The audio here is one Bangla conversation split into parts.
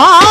হাতি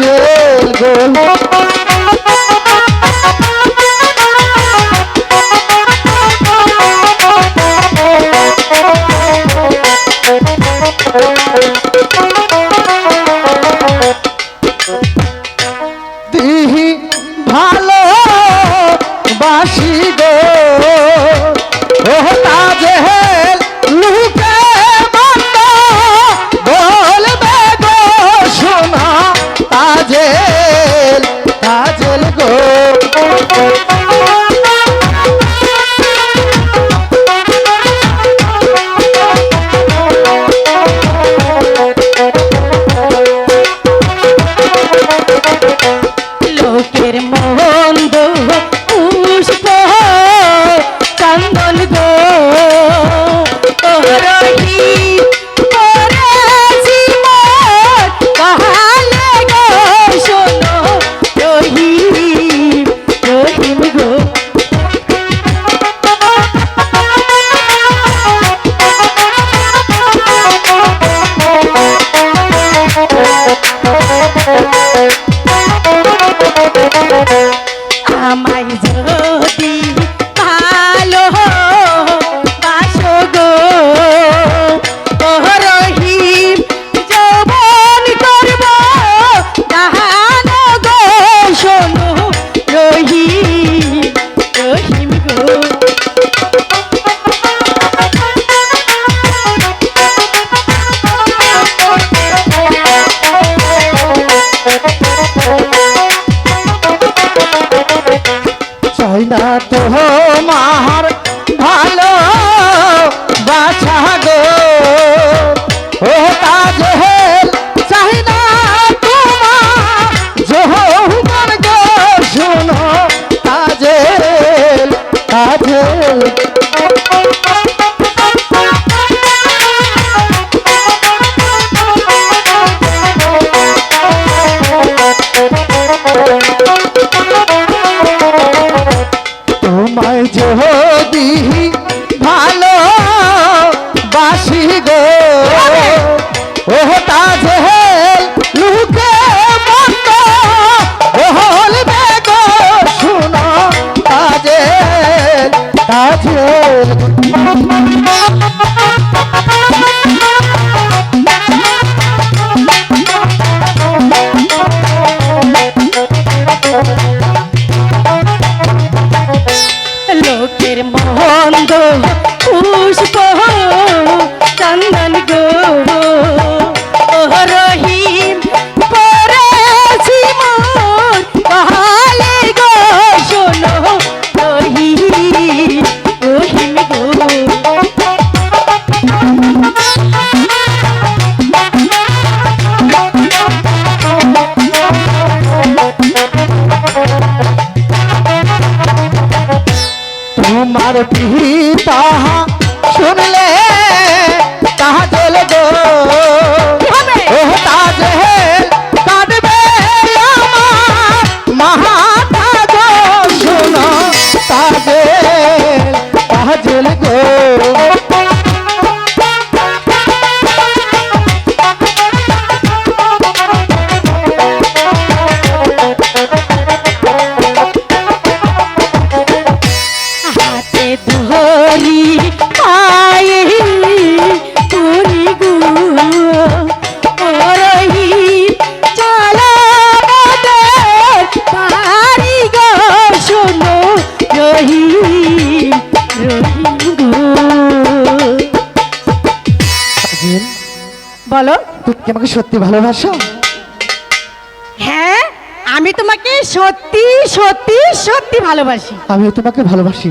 তাজে গো না তোমার 加。আর পিড়ি বলো তুমি কি আমাকে সত্যি ভালোবাসো? হ্যাঁ আমি তোমাকে সত্যি সত্যি সত্যি ভালোবাসি। আমিও তোমাকে ভালোবাসি।